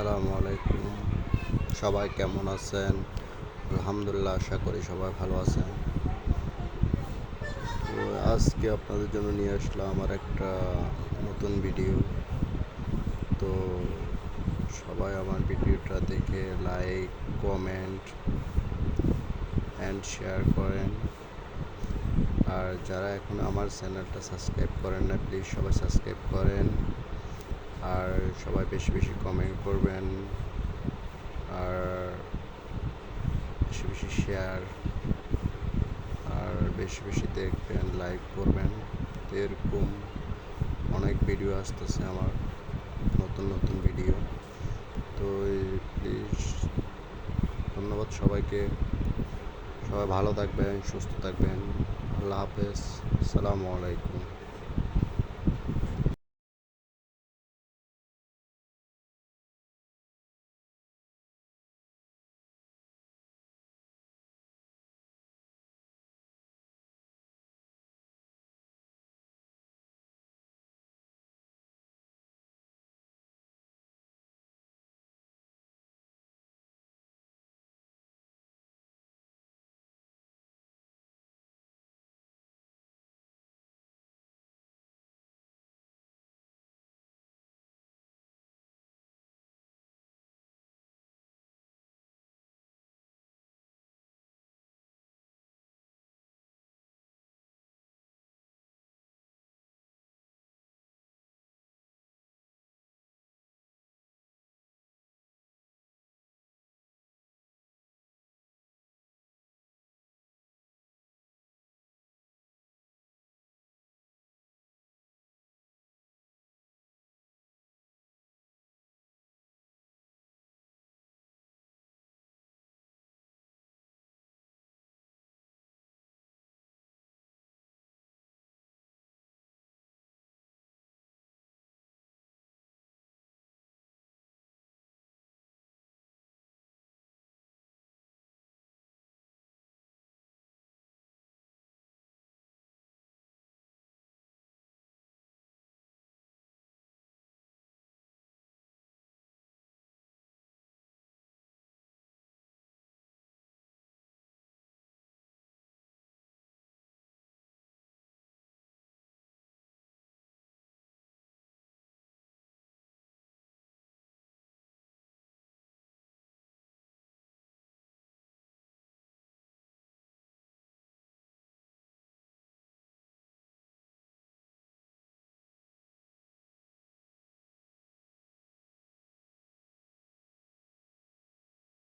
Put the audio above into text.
আসসালামু আলাইকুম। সবাই কেমন আছেন? আলহামদুলিল্লাহ, আশা করি সবাই ভালো আছেন। তো আজকে আপনাদের জন্য নিয়ে আসলাম আমার একটা নতুন ভিডিও। তো সবাই আমার ভিডিওটা দেখে লাইক, কমেন্ট অ্যান্ড শেয়ার করেন। আর যারা এখন আমার চ্যানেলটা সাবস্ক্রাইব করেন না প্লিজ সবাই সাবস্ক্রাইব করেন। আর সবাই বেশি বেশি কমেন্ট করবেন, আর বেশি বেশি শেয়ার আর বেশি বেশি দেখবেন লাইক করবেন। এরকম অনেক ভিডিও আসতেছে আমার, নতুন নতুন ভিডিও তো প্লিজ ধন্যবাদ সবাইকে। সবাই ভালো থাকবেন, সুস্থ থাকবেন। আল্লাহ হাফেজ। আসসালামু আলাইকুম।